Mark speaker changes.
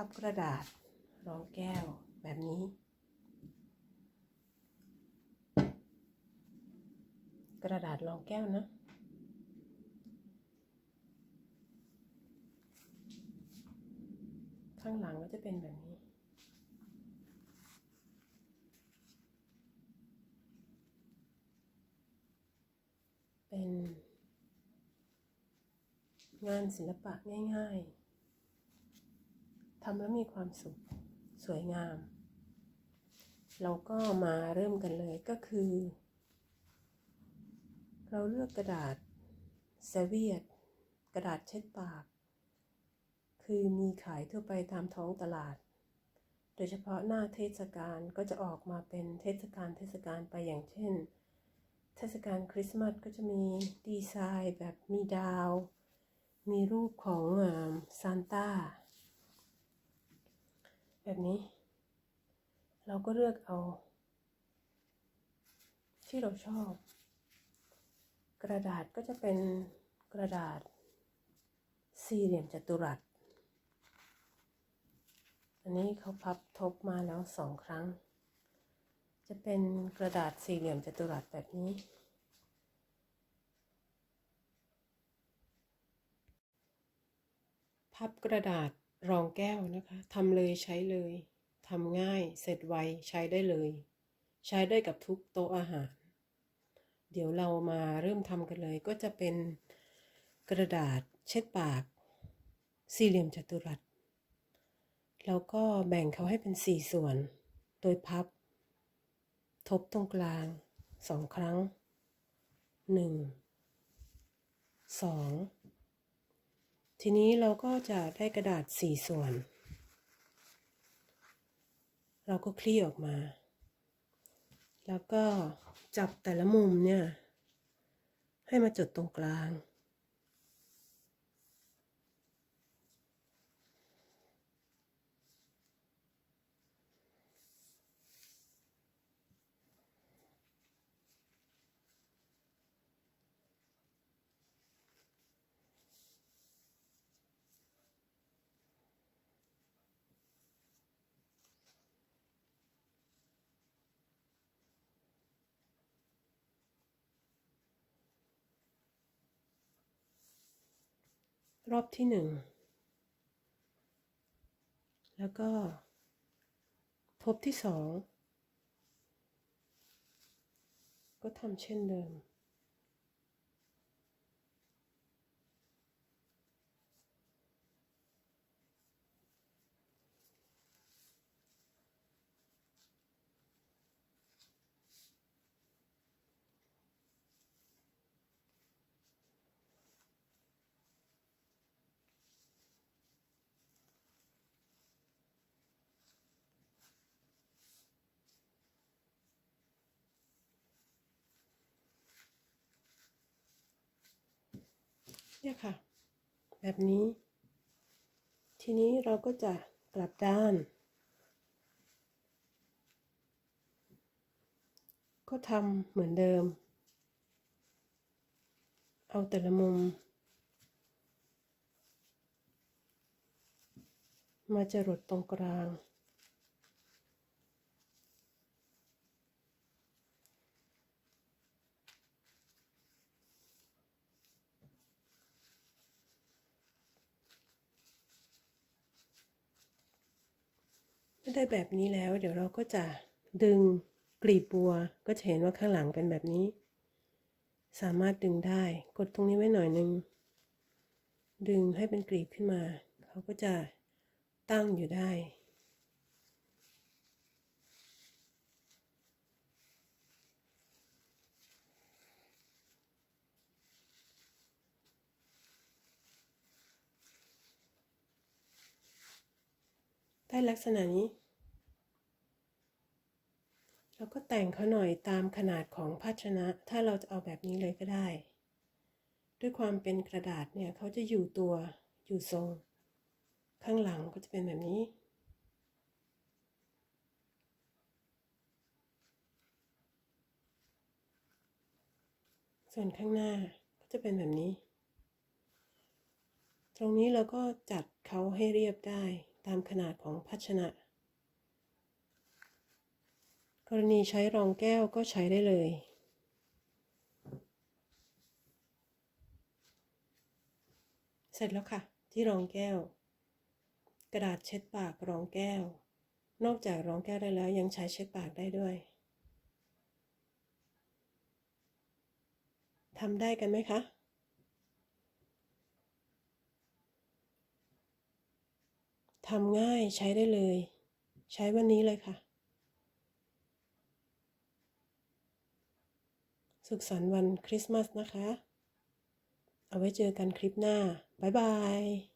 Speaker 1: พับกระดาษรองแก้วแบบนี้ กระดาษรองแก้วนะข้างหลังก็จะเป็นแบบนี้ เป็น งานศิลปะง่าย ๆำแล้วมีความสุขสวยงาม เราก็มาเริ่มกันเลยก็คือ เราเลือกกระดาษเซเวียตกระดาษเช็ดปาก คือมีขายทั่วไปตามท้องตลาด โดยเฉพาะหน้าเทศกาลก็จะออกมาเป็นเทศกาลเทศกาลไปอย่างเช่น เทศกาลคริสต์มาสก็จะมีดีไซน์แบบมีดาว มีรูปของซานต้า แบบนี้ เราก็เลือกเอา ที่เราชอบ กระดาษก็จะเป็นกระดาษ สี่เหลี่ยมจัตุรัส อันนี้เขาพับทบมาแล้วสองครั้ง จะเป็นกระดาษสี่เหลี่ยมจัตุรัสแบบนี้พับกระดาษ รองแก้วนะคะทำเลยใช้เลยทำง่ายเสร็จไวใช้ได้เลย ใช้ได้กับทุกโต๊ะอาหาร เดี๋ยวเรามาเริ่มทำกันเลย ก็จะเป็นกระดาษเช็ดปาก สี่เหลี่ยมจัตุรัส แล้วก็แบ่งเขาให้เป็นสี่ส่วน โดยพับ ทบตรงกลางสองครั้งหนึ่งสอง ทีนี้เราก็จะได้กระดาษสี่ส่วน เราก็คลี่ออกมา แล้วก็จับแต่ละมุมเนี่ย ให้มาจุดตรงกลาง รอบที่หนึ่ง แล้วก็ทบที่สอง ก็ทำเช่นเดิม เนี่ยค่ะ แบบนี้ ทีนี้เราก็จะกลับด้าน ก็ทำเหมือนเดิม เอาแต่ละมุม มาจรดตรงกลาง อได้แบบนี้แล้ว เดี๋ยวเราก็จะดึงกลีบบัว ก็จะเห็นว่าข้างหลังเป็นแบบนี้ สามารถดึงได้ กดตรงนี้ไว้หน่อยนึง ดึงให้เป็นกลีบขึ้นมา เขาก็จะตั้งอยู่ได้ ได้ลักษณะนี้แล้วก็แต่งเขาหน่อยตามขนาดของภาชนะ ถ้าเราจะเอาแบบนี้เลยก็ได้ ด้วยความเป็นกระดาษเนี่ยเขาจะอยู่ตัวอยู่ทรง ข้างหลังก็จะเป็นแบบนี้ส่วนข้างหน้าก็จะเป็นแบบนี้ ตรงนี้เราก็จัดเขาให้เรียบได้ ตามขนาดของภาชนะ กรณีใช้รองแก้วก็ใช้ได้เลยเสร็จแล้วค่ะ ที่รองแก้ว กระดาษเช็ดปากรองแก้ว นอกจากรองแก้วได้แล้วยังใช้เช็ดปากได้ด้วยทำได้กันไหมคะ ทำง่ายใช้ได้เลย ใช้วันนี้เลยค่ะ สุขสันต์วันคริสต์มาสนะคะ เอาไว้เจอกันคลิปหน้า บ๊ายบาย